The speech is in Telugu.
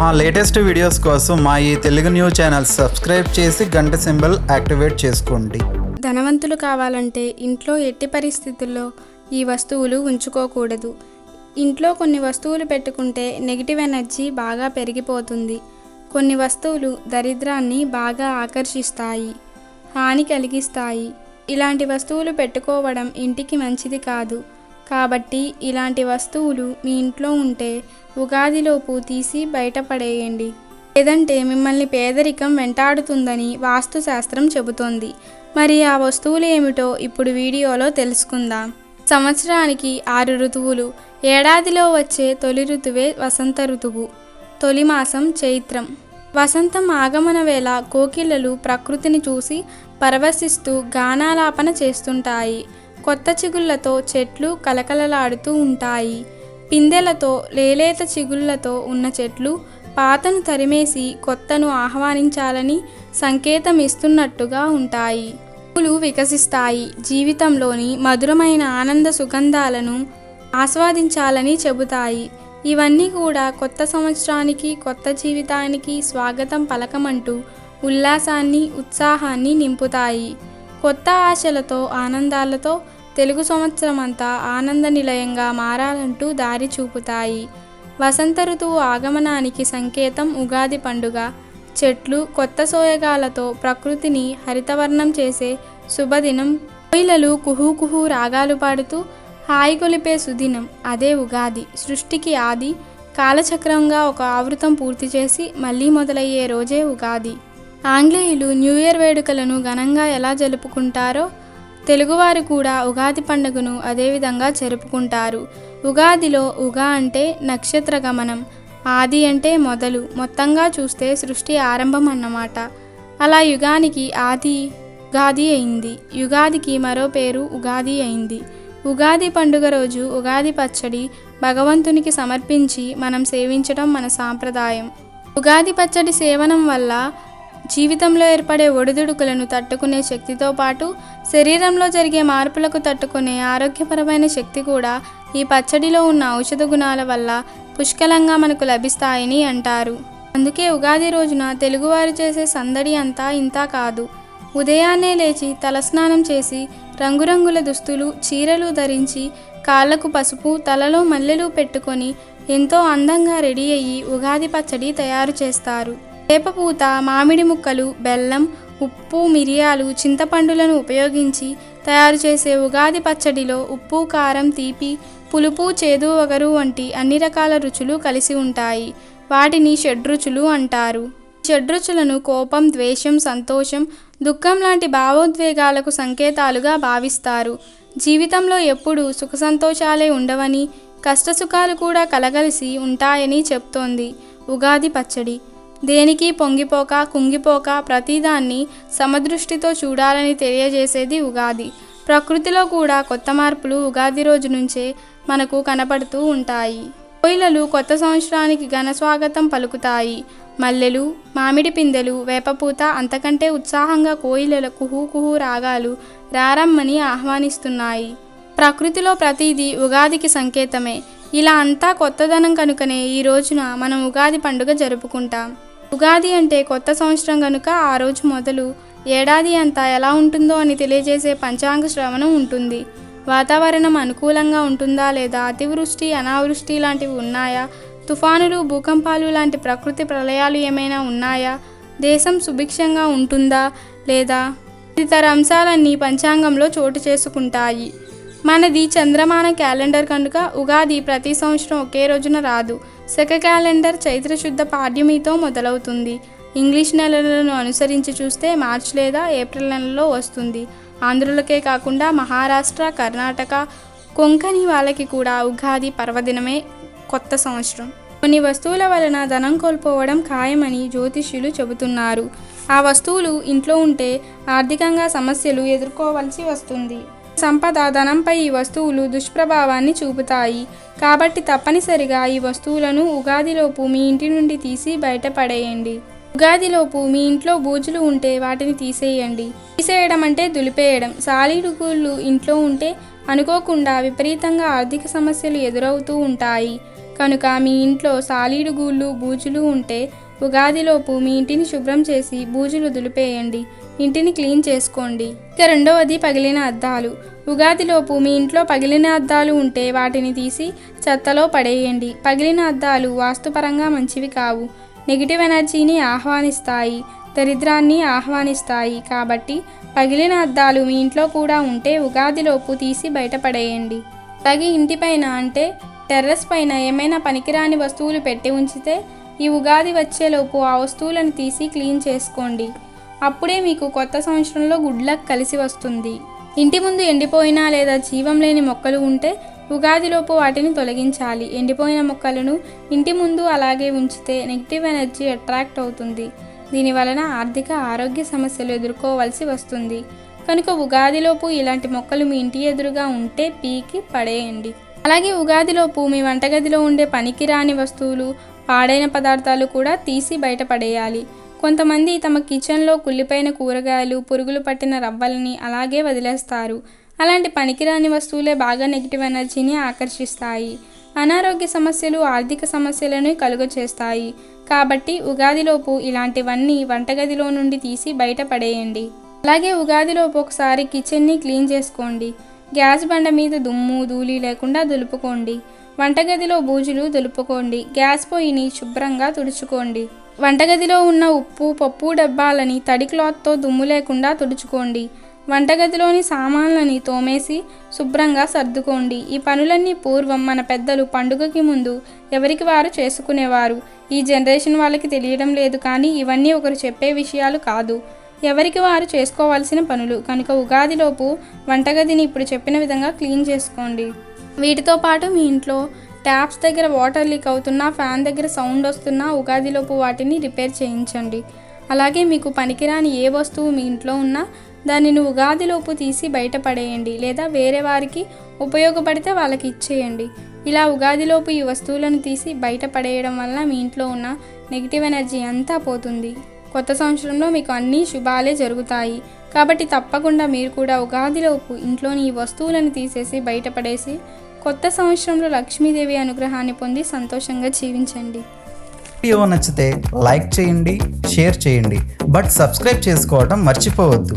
మా లేటెస్ట్ వీడియోస్ కోసం మా ఈ తెలుగు న్యూస్ ఛానల్ సబ్స్క్రైబ్ చేసి గంట సింబల్ యాక్టివేట్ చేసుకోండి. ధనవంతులు కావాలంటే ఇంట్లో ఎట్టి పరిస్థితుల్లో ఈ వస్తువులు ఉంచుకోకూడదు. ఇంట్లో కొన్ని వస్తువులు పెట్టుకుంటే నెగిటివ్ ఎనర్జీ బాగా పెరిగిపోతుంది. కొన్ని వస్తువులు దరిద్రాన్ని బాగా ఆకర్షిస్తాయి హాని కలిగిస్తాయి. ఇలాంటి వస్తువులు పెట్టుకోవడం ఇంటికి మంచిది కాదు. కాబట్టి ఇలాంటి వస్తువులు మీ ఇంట్లో ఉంటే ఉగాదిలోపు తీసి బయటపడేయండి. లేదంటే మిమ్మల్ని పేదరికం వెంటాడుతుందని వాస్తుశాస్త్రం చెబుతోంది. మరి ఆ వస్తువులు ఏమిటో ఇప్పుడు వీడియోలో తెలుసుకుందాం. సంవత్సరానికి ఆరు ఋతువులు. ఏడాదిలో వచ్చే తొలి ఋతువే వసంత ఋతువు. తొలి మాసం చైత్రం. వసంతం ఆగమన వేళ కోకిలలు ప్రకృతిని చూసి పరవశిస్తూ గానాలాపన చేస్తుంటాయి. కొత్త చిగుళ్ళతో చెట్లు కలకలలాడుతూ ఉంటాయి. పిందెలతో లేలేత చిగుళ్ళతో ఉన్న చెట్లు పాతను తరిమేసి కొత్తను ఆహ్వానించాలని సంకేతం ఇస్తున్నట్టుగా ఉంటాయి. పూలు వికసిస్తాయి. జీవితంలోని మధురమైన ఆనంద సుగంధాలను ఆస్వాదించాలని చెబుతాయి. ఇవన్నీ కూడా కొత్త సంవత్సరానికి కొత్త జీవితానికి స్వాగతం పలకమంటూ ఉల్లాసాన్ని ఉత్సాహాన్ని నింపుతాయి. కొత్త ఆశలతో ఆనందాలతో తెలుగు సంవత్సరం అంతా ఆనంద నిలయంగా మారాలంటూ దారి చూపుతాయి. వసంత ఋతువు ఆగమనానికి సంకేతం ఉగాది పండుగ. చెట్లు కొత్త సోయగాలతో ప్రకృతిని హరితవర్ణం చేసే శుభదినం. కోయిలలు కుహూ కుహూ రాగాలు పాడుతూ హాయి కొలిపే సుదినం. అదే ఉగాది. సృష్టికి ఆది. కాలచక్రంగా ఒక ఆవృతం పూర్తి చేసి మళ్ళీ మొదలయ్యే రోజే ఉగాది. ఆంగ్లేయులు న్యూ ఇయర్ వేడుకలను ఘనంగా ఎలా జరుపుకుంటారో తెలుగువారు కూడా ఉగాది పండుగను అదేవిధంగా జరుపుకుంటారు. ఉగాదిలో ఉగా అంటే నక్షత్ర గమనం ఆది అంటే మొదలు మొత్తంగా చూస్తే సృష్టి ఆరంభం అన్నమాట. అలా యుగానికి ఆది ఉగాది అయింది. యుగాదికి మరో పేరు ఉగాది అయింది. ఉగాది పండుగ రోజు ఉగాది పచ్చడి భగవంతునికి సమర్పించి మనం సేవించడం మన సాంప్రదాయం. ఉగాది పచ్చడి సేవనం వల్ల జీవితంలో ఏర్పడే ఒడిదుడుకులను తట్టుకునే శక్తితో పాటు శరీరంలో జరిగే మార్పులకు తట్టుకునే ఆరోగ్యపరమైన శక్తి కూడా ఈ పచ్చడిలో ఉన్న ఔషధ గుణాల వల్ల పుష్కలంగా మనకు లభిస్తాయని అంటారు. అందుకే ఉగాది రోజున తెలుగువారు చేసే సందడి అంతా ఇంతా కాదు. ఉదయాన్నే లేచి తలస్నానం చేసి రంగురంగుల దుస్తులు చీరలు ధరించి కాళ్ళకు పసుపు తలలో మల్లెలు పెట్టుకొని ఎంతో అందంగా రెడీ అయ్యి ఉగాది పచ్చడి తయారు చేస్తారు. వేపపూత మామిడి ముక్కలు బెల్లం ఉప్పు మిరియాలు చింతపండులను ఉపయోగించి తయారు చేసే ఉగాది పచ్చడిలో ఉప్పు కారం తీపి పులుపు చేదు వగరు వంటి అన్ని రకాల రుచులు కలిసి ఉంటాయి. వాటిని షడ్రుచులు అంటారు. షడ్రుచులను కోపం ద్వేషం సంతోషం దుఃఖం లాంటి భావోద్వేగాలకు సంకేతాలుగా భావిస్తారు. జీవితంలో ఎప్పుడూ సుఖ సంతోషాలే ఉండవని కష్టసుఖాలు కూడా కలగలిసి ఉంటాయని చెప్తోంది ఉగాది పచ్చడి. దేనికి పొంగిపోక కుంగిపోక ప్రతిదాన్ని సమదృష్టితో చూడాలని తెలియజేసేది ఉగాది. ప్రకృతిలో కూడా కొత్త మార్పులు ఉగాది రోజు నుంచే మనకు కనపడుతూ ఉంటాయి. కోయిలలు కొత్త సంవత్సరానికి ఘన స్వాగతం పలుకుతాయి. మల్లెలు మామిడి పిందెలు వేపపూత అంతకంటే ఉత్సాహంగా కోయిలల కుహూ కుహు రాగాలు రారమ్మని ఆహ్వానిస్తున్నాయి. ప్రకృతిలో ప్రతిదీ ఉగాదికి సంకేతమే. ఇలా అంతా కొత్తదనం కనుకనే ఈ రోజున మనం ఉగాది పండుగ జరుపుకుంటాం. ఉగాది అంటే కొత్త సంవత్సరం కనుక ఆ రోజు మొదలు ఏడాది అంతా ఎలా ఉంటుందో అని తెలియజేసే పంచాంగ శ్రవణం ఉంటుంది. వాతావరణం అనుకూలంగా ఉంటుందా లేదా అతివృష్టి అనావృష్టి లాంటివి ఉన్నాయా? తుఫానులు భూకంపాలు లాంటి ప్రకృతి ప్రళయాలు ఏమైనా ఉన్నాయా? దేశం సుభిక్షంగా ఉంటుందా లేదా? ఇతర అంశాలన్నీ పంచాంగంలో చోటు చేసుకుంటాయి. మనది చంద్రమాన క్యాలెండర్ కనుక ఉగాది ప్రతి సంవత్సరం ఒకే రోజున రాదు. శక క్యాలెండర్ చైత్రశుద్ధ పాడ్యమితో మొదలవుతుంది. ఇంగ్లీష్ నెలలను అనుసరించి చూస్తే మార్చ్ లేదా ఏప్రిల్ నెలలో వస్తుంది. ఆంధ్రులకే కాకుండా మహారాష్ట్ర కర్ణాటక కొంకణి వాళ్ళకి కూడా ఉగాది పర్వదినమే కొత్త సంవత్సరం. కొన్ని వస్తువుల వలన ధనం కోల్పోవడం ఖాయమని జ్యోతిష్యులు చెబుతున్నారు. ఆ వస్తువులు ఇంట్లో ఉంటే ఆర్థికంగా సమస్యలు ఎదుర్కోవలసి వస్తుంది. సంపద ధనంపై ఈ వస్తువులు దుష్ప్రభావాన్ని చూపుతాయి. కాబట్టి తప్పనిసరిగా ఈ వస్తువులను ఉగాదిలోపు మీ ఇంటి నుండి తీసి బయటపడేయండి. ఉగాదిలోపు మీ ఇంట్లో బూజులు ఉంటే వాటిని తీసేయండి. తీసేయడం అంటే దులిపేయడం. సాలీడుగుళ్ళు ఇంట్లో ఉంటే అనుకోకుండా విపరీతంగా ఆర్థిక సమస్యలు ఎదురవుతూ ఉంటాయి. కనుక మీ ఇంట్లో సాలీడు గూళ్ళు బూజులు ఉంటే ఉగాదిలోపు మీ ఇంటిని శుభ్రం చేసి బూజులు దులిపేయండి. ఇంటిని క్లీన్ చేసుకోండి. ఇక రెండవది పగిలిన అద్దాలు. ఉగాదిలోపు మీ ఇంట్లో పగిలిన అద్దాలు ఉంటే వాటిని తీసి చెత్తలో పడేయండి. పగిలిన అద్దాలు వాస్తుపరంగా మంచివి కావు. నెగిటివ్ ఎనర్జీని ఆహ్వానిస్తాయి. దరిద్రాన్ని ఆహ్వానిస్తాయి. కాబట్టి పగిలిన అద్దాలు మీ ఇంట్లో కూడా ఉంటే ఉగాదిలోపు తీసి బయటపడేయండి. అలాగే ఇంటిపైన అంటే టెర్రస్ పైన ఏమైనా పనికిరాని వస్తువులు పెట్టి ఉంచితే ఈ ఉగాది వచ్చేలోపు ఆ వస్తువులను తీసి క్లీన్ చేసుకోండి. అప్పుడే మీకు కొత్త సంవత్సరంలో గుడ్ లక్ కలిసి వస్తుంది. ఇంటి ముందు ఎండిపోయిన లేదా జీవం లేని మొక్కలు ఉంటే ఉగాదిలోపు వాటిని తొలగించాలి. ఎండిపోయిన మొక్కలను ఇంటి ముందు అలాగే ఉంచితే నెగిటివ్ ఎనర్జీ అట్రాక్ట్ అవుతుంది. దీని వలన ఆర్థిక ఆరోగ్య సమస్యలు ఎదుర్కోవాల్సి వస్తుంది. కనుక ఉగాదిలోపు ఇలాంటి మొక్కలు మీ ఇంటి ఎదురుగా ఉంటే పీకి పడేయండి. అలాగే ఉగాదిలోపు మీ వంటగదిలో ఉండే పనికిరాని వస్తువులు పాడైన పదార్థాలు కూడా తీసి బయటపడేయాలి కొంతమంది తమ కిచెన్లో కుళ్ళిపోయిన కూరగాయలు పురుగులు పట్టిన రవ్వలని అలాగే వదిలేస్తారు. అలాంటి పనికిరాని వస్తువులే బాగా నెగిటివ్ ఎనర్జీని ఆకర్షిస్తాయి. అనారోగ్య సమస్యలు ఆర్థిక సమస్యలను కలుగచేస్తాయి. కాబట్టి ఉగాదిలోపు ఇలాంటివన్నీ వంటగదిలో నుండి తీసి బయటపడేయండి అలాగే ఉగాదిలోపు ఒకసారి కిచెన్ని క్లీన్ చేసుకోండి. గ్యాస్ బండ మీద దుమ్ము ధూళి లేకుండా దులుపుకోండి. వంటగదిలో బూజులు దులుపుకోండి. గ్యాస్ పొయ్యిని శుభ్రంగా తుడుచుకోండి. వంటగదిలో ఉన్న ఉప్పు పప్పు డబ్బాలని తడి క్లాత్తో దుమ్ము లేకుండా తుడుచుకోండి. వంటగదిలోని సామాన్లని తోమేసి శుభ్రంగా సర్దుకోండి. ఈ పనులన్నీ పూర్వం మన పెద్దలు పండుగకి ముందు ఎవరికి వారు చేసుకునేవారు. ఈ జనరేషన్ వాళ్ళకి తెలియడం లేదు కానీ ఇవన్నీ ఒకరు చెప్పే విషయాలు కాదు. ఎవరికి వారు చేసుకోవాల్సిన పనులు. కనుక ఉగాదిలోపు వంటగదిని ఇప్పుడు చెప్పిన విధంగా క్లీన్ చేసుకోండి. వీటితో పాటు మీ ఇంట్లో ట్యాప్స్ దగ్గర వాటర్ లీక్ అవుతున్నా ఫ్యాన్ దగ్గర సౌండ్ వస్తున్నా ఉగాదిలోపు వాటిని రిపేర్ చేయించండి. అలాగే మీకు పనికిరాని ఏ వస్తువు మీ ఇంట్లో ఉన్నా దానిని ఉగాదిలోపు తీసి బయటపడేయండి లేదా వేరే వారికి ఉపయోగపడితే వాళ్ళకి ఇచ్చేయండి. ఇలా ఉగాదిలోపు ఈ వస్తువులను తీసి బయటపడేయడం వల్ల మీ ఇంట్లో ఉన్న నెగిటివ్ ఎనర్జీ అంతా పోతుంది. కొత్త సంవత్సరంలో మీకు అన్ని శుభాలే జరుగుతాయి. కాబట్టి తప్పకుండా మీరు కూడా ఉగాదిలోపు ఇంట్లోని ఈ వస్తువులను తీసేసి బయటపడేసి కొత్త సంవత్సరంలో లక్ష్మీదేవి అనుగ్రహాన్ని పొంది సంతోషంగా జీవించండి. వీడియో నచ్చితే లైక్ చేయండి షేర్ చేయండి. బట్ సబ్స్క్రైబ్ చేసుకోవడం మర్చిపోవద్దు.